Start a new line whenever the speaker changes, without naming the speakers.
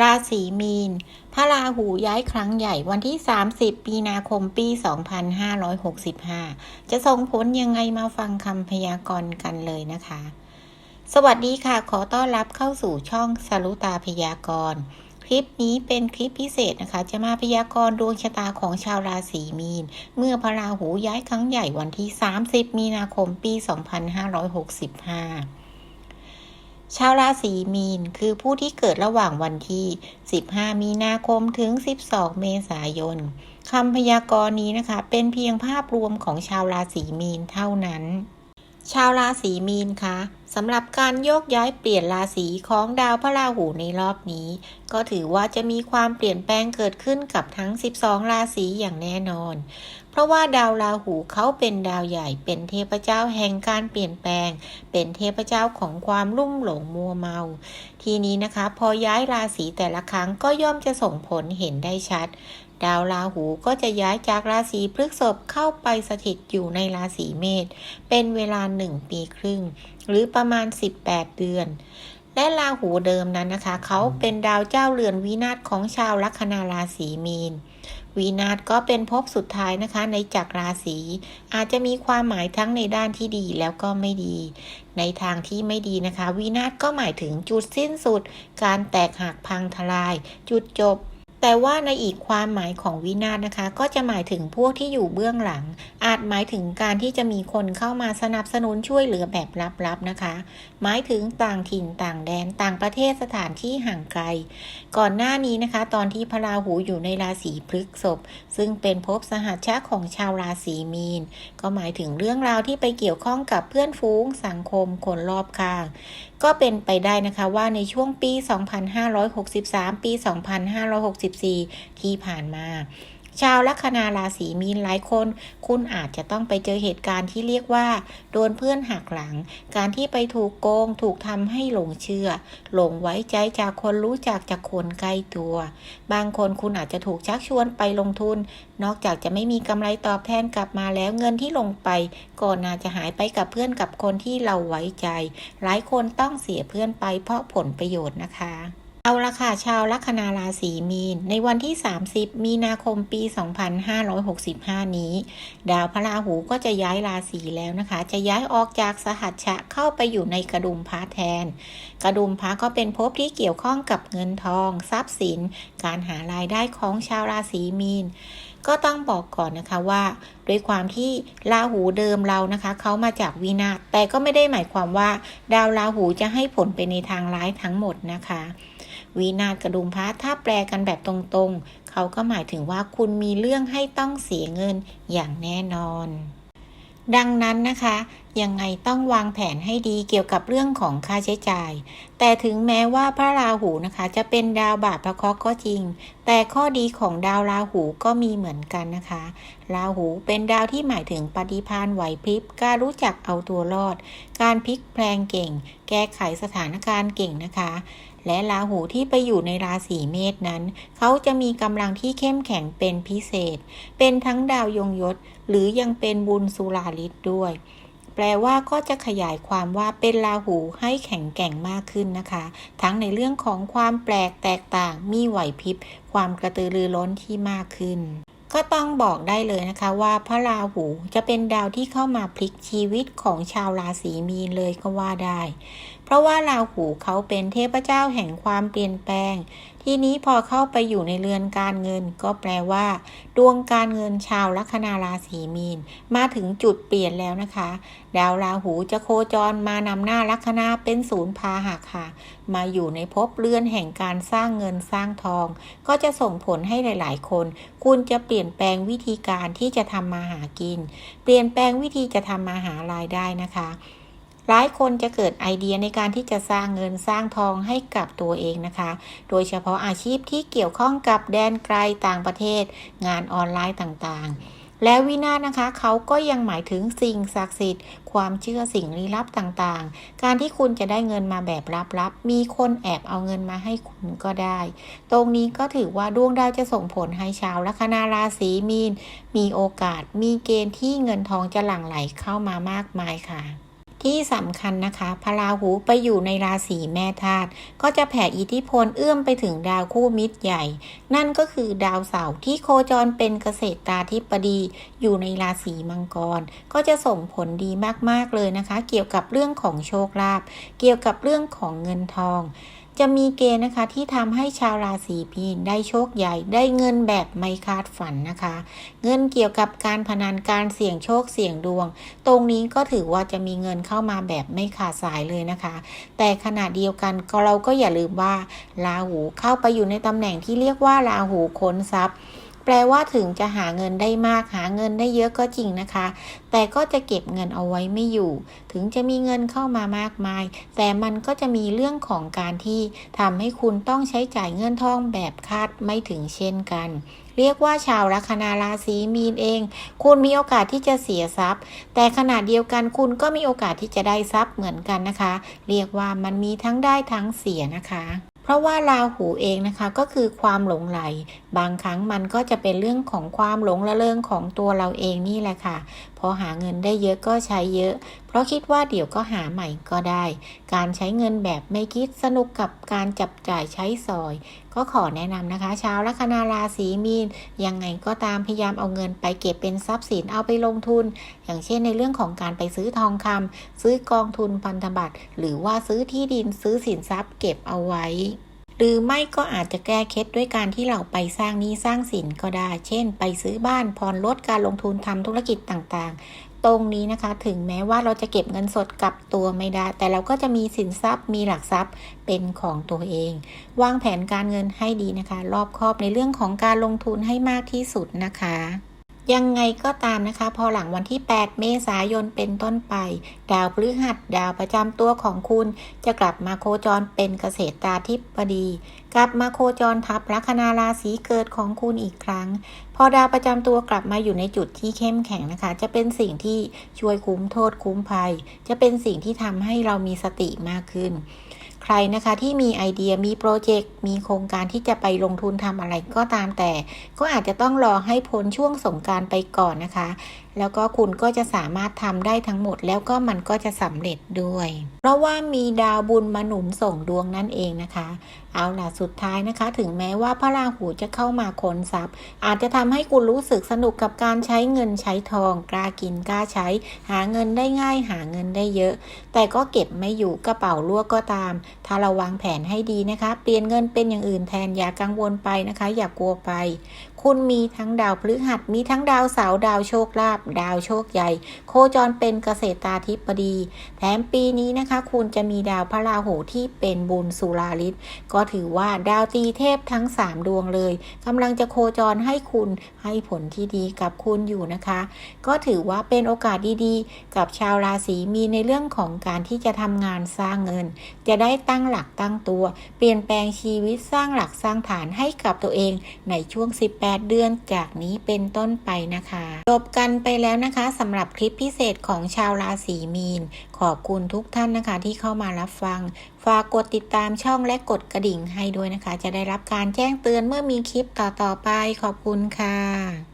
ราศีมีน พระราหูย้ายครั้งใหญ่วันที่ 30มีนาคมปี 2565 จะส่งผลยังไงมาฟังคำพยากรณ์กันเลยนะคะ สวัสดีค่ะ ขอต้อนรับเข้าสู่ช่องสรุตาพยากรณ์คลิปนี้เป็นคลิปพิเศษนะคะ จะมาพยากรณ์ดวงชะตาของชาวราศีมีน เมื่อพระราหูย้ายครั้งใหญ่วันที่ 30 มีนาคมปี 2565 ชาวราศีมีนคือผู้ที่เกิดระหว่างวันที่ 15 มีนาคมถึง 12 เมษายนคำพยากรณ์นี้นะคะ เป็นเพียงภาพรวมของชาวราศีมีนเท่านั้น ชาวราศีมีนคะสำหรับการโยกย้ายเปลี่ยนราศีของดาวพระราหูในรอบนี้ ก็ถือว่าจะมีความเปลี่ยนแปลงเกิดขึ้นกับทั้ง 12 ราศีอย่างแน่นอน เพราะว่าดาวราหูเขาเป็นดาวใหญ่เป็นเทพเจ้าแห่งการเปลี่ยนแปลง เป็นเทพเจ้าของความลุ่มหลงมัวเมา ทีนี้นะคะ พอย้ายราศีแต่ละครั้งก็ย่อมจะส่งผลเห็นได้ชัด ดาวราหูก็จะย้ายจากราศีพฤษภเข้าไปสถิตอยู่ในราศีเมษเป็นเวลาหนึ่งปีครึ่ง หรือประมาณ 18 เดือน และราหูเดิมนั้นนะคะ เขาเป็นดาวเจ้าเรือนวินาศของชาวลัคนาราศีมีนวีนาศก็เป็นภพสุดท้ายนะคะในจักรราศีอาจจะมีความหมายทั้งในด้านที่ดีแล้วก็ไม่ดี ในทางที่ไม่ดีนะคะวีนาศก็หมายถึงจุดสิ้นสุด การแตกหักพังทลาย จุดจบ แต่ว่าในอีกความหมายของวินาศนะคะ ก็จะหมายถึงพวกที่อยู่เบื้องหลัง อาจหมายถึงการที่จะมีคนเข้ามาสนับสนุนช่วยเหลือแบบลับๆนะคะ หมายถึงต่างถิ่นต่างแดนต่างประเทศสถานที่ห่างไกล ก่อนหน้านี้นะคะ ตอนที่พระราหูอยู่ในราศีพฤกษภซึ่งเป็นภพสหัชชะของชาวราศีมีน ก็หมายถึงเรื่องราวที่ไปเกี่ยวข้องกับเพื่อนฝูงสังคมคนรอบข้างก็เป็นไปได้นะคะว่าในช่วงปี 2563 ปี 2564 ที่ผ่านมา ชาวลัคนาราศีมีนหลายคน คุณอาจจะต้องไปเจอเหตุการณ์ที่เรียกว่า โดนเพื่อนหักหลัง การที่ไปถูกโกงถูกทำให้หลงเชื่อ หลงไว้ใจจากคนรู้จักจากคนใกล้ตัว บางคนคุณอาจจะถูกชักชวนไปลงทุน นอกจากจะไม่มีกำไรตอบแทนกลับมาแล้วเงินที่ลงไปก็น่าจะหายไปกับเพื่อนกับคนที่เราไว้ใจ หลายคนต้องเสียเพื่อนไปเพราะผลประโยชน์นะคะ เอาละค่ะชาวลัคนาราศีมีน ในวันที่ 30 มีนาคมปี 2565 นี้ ดาวพระราหูก็จะย้ายราศีแล้วนะคะ จะย้ายออกจากสหัชชะเข้าไปอยู่ในกระดุมพระแทน กระดุมพระก็เป็นภพที่เกี่ยวข้องกับเงินทอง ทรัพย์สิน การหารายได้ของชาวราศีมีน ก็ต้องบอกก่อนนะคะว่าด้วยความที่ราหูเดิมเรานะคะเขามาจากวินาศแต่ก็ไม่ได้หมายความว่า ดาวราหูจะให้ผลไปในทางร้ายทั้งหมดนะคะ วินาศกระดุมพระถ้าแปลกันแบบตรงๆ เขาก็หมายถึงว่าคุณมีเรื่องให้ต้องเสียเงินอย่างแน่นอน ดังนั้นนะคะ ยังไงต้องวางแผนให้ดีเกี่ยวกับเรื่องของค่าใช้จ่าย แต่ถึงแม้ว่าพระราหูนะคะ จะเป็นดาวบาปพระเคราะห์ก็จริง แต่ข้อดีของดาวราหูก็มีเหมือนกันนะคะราหูเป็นดาวที่หมายถึงปฏิภาณไหวพริบการรู้จักเอาตัวรอด การพลิกแปลงเก่ง แก้ไขสถานการณ์เก่งนะคะ และราหูที่ไปอยู่ในราศีเมษนั้น เขาจะมีกำลังที่เข้มแข็งเป็นพิเศษ เป็นทั้งดาวยงยศ หรือยังเป็นบุญสุราลิศด้วย แปลว่าก็จะขยายความว่าเป็นราหูให้แข็งแกร่งมากขึ้นนะคะ ทั้งในเรื่องของความแปลกแตกต่าง มีไหวพริบ ความกระตือรือร้นที่มากขึ้นก็ต้องบอกได้เลยนะคะว่าพระราหูจะเป็นดาวที่เข้ามาพลิกชีวิตของชาวราศีมีนเลยก็ว่าได้ เพราะว่าราหูเขาเป็นเทพเจ้าแห่งความเปลี่ยนแปลง ทีนี้พอเข้าไปอยู่ในเรือนการเงิน ก็แปลว่า ดวงการเงินชาวลัคนาราศีมีน มาถึงจุดเปลี่ยนแล้วนะคะ ดาวราหูจะโคจรมานำหน้าลัคนาเป็นศูนย์พาหะค่ะ มาอยู่ในภพเรือนแห่งการสร้างเงินสร้างทอง ก็จะส่งผลให้หลาย ๆ คน คุณจะเปลี่ยนแปลงวิธีการที่จะทำมาหากิน เปลี่ยนแปลงวิธีจะทำมาหารายได้นะคะ หลายคนจะเกิดไอเดียในการที่จะสร้างเงินสร้างทองให้กับตัวเองนะคะ โดยเฉพาะอาชีพที่เกี่ยวข้องกับแดนไกลต่างประเทศ งานออนไลน์ต่างๆและวินาศนะคะเขาก็ยังหมายถึงสิ่งศักดิ์สิทธิ์ ความเชื่อสิ่งลี้ลับต่างๆ การที่คุณจะได้เงินมาแบบลับๆ มีคนแอบเอาเงินมาให้คุณก็ได้ ตรงนี้ก็ถือว่าดวงดาวจะส่งผลให้ชาวลัคนาราศีมีน มีโอกาสมีเกณฑ์ที่เงินทองจะหลั่งไหลเข้ามามากมายค่ะ ที่สำคัญนะคะพระราหูไปอยู่ในราศีแม่ธาตุก็จะแผ่อิทธิพลเอื้อมไปถึงดาวคู่มิตรใหญ่ นั่นก็คือดาวเสาร์ที่โคจรเป็นเกษตรตาธิปดี อยู่ในราศีมังกร ก็จะส่งผลดีมากๆเลยนะคะ เกี่ยวกับเรื่องของโชคลาภเกี่ยวกับเรื่องของเงินทอง จะมีเกณฑ์นะคะที่ทำให้ชาวราศีพีนได้โชคใหญ่ได้เงินแบบไม่คาดฝันนะคะ เงินเกี่ยวกับการพนันการเสี่ยงโชคเสี่ยงดวง ตรงนี้ก็ถือว่าจะมีเงินเข้ามาแบบไม่ขาดสายเลยนะคะ แต่ขณะเดียวกันเราก็อย่าลืมว่าราหูเข้าไปอยู่ในตำแหน่งที่เรียกว่าราหูค้นทรัพย์ แปลว่าถึงจะหาเงินได้มากหาเงินได้เยอะก็จริงนะคะ แต่ก็จะเก็บเงินเอาไว้ไม่อยู่ ถึงจะมีเงินเข้ามามากมาย แต่มันก็จะมีเรื่องของการที่ทำให้คุณต้องใช้จ่ายเงินทองแบบคาดไม่ถึงเช่นกัน เรียกว่าชาวลัคนาราศีมีนเอง คุณมีโอกาสที่จะเสียทรัพย์ แต่ขณะเดียวกันคุณก็มีโอกาสที่จะได้ทรัพย์เหมือนกันนะคะ เรียกว่ามันมีทั้งได้ทั้งเสียนะคะ ราะว่าราหูเองนะคะก็คือความหลงไหล บางครั้งมันก็จะเป็นเรื่องของความหลงระเริงของตัวเราเองนี่แหละค่ะ พอหาเงินได้เยอะก็ใช้เยอะ เพราะคิดว่าเดี๋ยวก็หาใหม่ก็ได้ การใช้เงินแบบไม่คิดสนุกกับการจับจ่ายใช้สอย ก็ขอแนะนำนะคะชาวลัคนาราศีมีนยังไงก็ตามพยายามเอาเงินไปเก็บเป็นทรัพย์สินเอาไปลงทุน อย่างเช่นในเรื่องของการไปซื้อทองคำซื้อกองทุนพันธบัตรหรือว่าซื้อที่ดินซื้อสินทรัพย์เก็บเอาไว้หรือไม่ก็อาจจะแก้เคล็ดด้วยการที่เราไปสร้างนี้สร้างสินก็ได้ เช่น ไปซื้อบ้านผ่อนรถการลงทุนทำธุรกิจต่างๆ ตรงนี้นะคะ ถึงแม้ว่าเราจะเก็บเงินสดกลับตัวไม่ได้ แต่เราก็จะมีสินทรัพย์มีหลักทรัพย์เป็นของตัวเอง วางแผนการเงินให้ดีนะคะ รอบคอบในเรื่องของการลงทุนให้มากที่สุดนะคะ ยังไงก็ตามนะคะ พอหลังวันที่ 8 เมษายนเป็นต้นไป ดาวพฤหัสดาวประจำตัวของคุณ จะกลับมาโคจรเป็นเกษตราธิบดี กลับมาโคจรทับลัคนาราศีเกิดของคุณอีกครั้ง พอดาวประจำตัวกลับมาอยู่ในจุดที่เข้มแข็งนะคะ จะเป็นสิ่งที่ช่วยคุ้มโทษคุ้มภัย จะเป็นสิ่งที่ทำให้เรามีสติมากขึ้น รนะคะที่มีไอเดียมีโปรเจกต์มีโครงการที่จะไปลงทุนทำอะไรก็ตามแต่ ก็อาจจะต้องรอให้พ้นช่วงสงการไปก่อนนะคะแล้วก็คุณก็จะสามารถทำได้ทั้งหมด แล้วก็มันก็จะสำเร็จด้วย เพราะว่ามีดาวบุญมาหนุนส่งดวงนั่นเองนะคะ เอาล่ะสุดท้ายนะคะ ถึงแม้ว่าพระราหูจะเข้ามาค้นทรัพย์ อาจจะทำให้คุณรู้สึกสนุกกับการใช้เงินใช้ทอง กล้ากินกล้าใช้ หาเงินได้ง่าย หาเงินได้เยอะ แต่ก็เก็บไม่อยู่กระเป๋ารั่วก็ตาม ถ้าเราวางแผนให้ดีนะคะ เปลี่ยนเงินเป็นอย่างอื่นแทนอย่ากังวลไปนะคะ อย่ากลัวไปคุณมีทั้งดาวพฤหัส มีทั้งดาวเสาร์ดาวโชคลาภดาวโชคใหญ่ โคจรเป็นเกษตราธิบดี แถมปีนี้นะคะ คุณจะมีดาวพระราหูที่เป็นบุญสุราริศก็ถือว่าดาวตีเทพทั้ง 3 ดวงเลยกำลังจะโคจรให้คุณให้ผลที่ดีกับคุณอยู่นะคะ ก็ถือว่าเป็นโอกาสดีๆ กับชาวราศีมีในเรื่องของการที่จะทำงานสร้างเงิน จะได้ตั้งหลักตั้งตัว เปลี่ยนแปลงชีวิตสร้างหลักสร้างฐานให้กับตัวเองในช่วง 18เดือนจากนี้เป็นต้นไปนะคะจบกันไปแล้วนะคะสำหรับคลิปพิเศษของชาวราศีมีน ขอบคุณทุกท่านนะคะที่เข้ามารับฟัง ฝากกดติดตามช่องและกดกระดิ่งให้ด้วยนะคะ จะได้รับการแจ้งเตือนเมื่อมีคลิปต่อๆไปขอบคุณค่ะ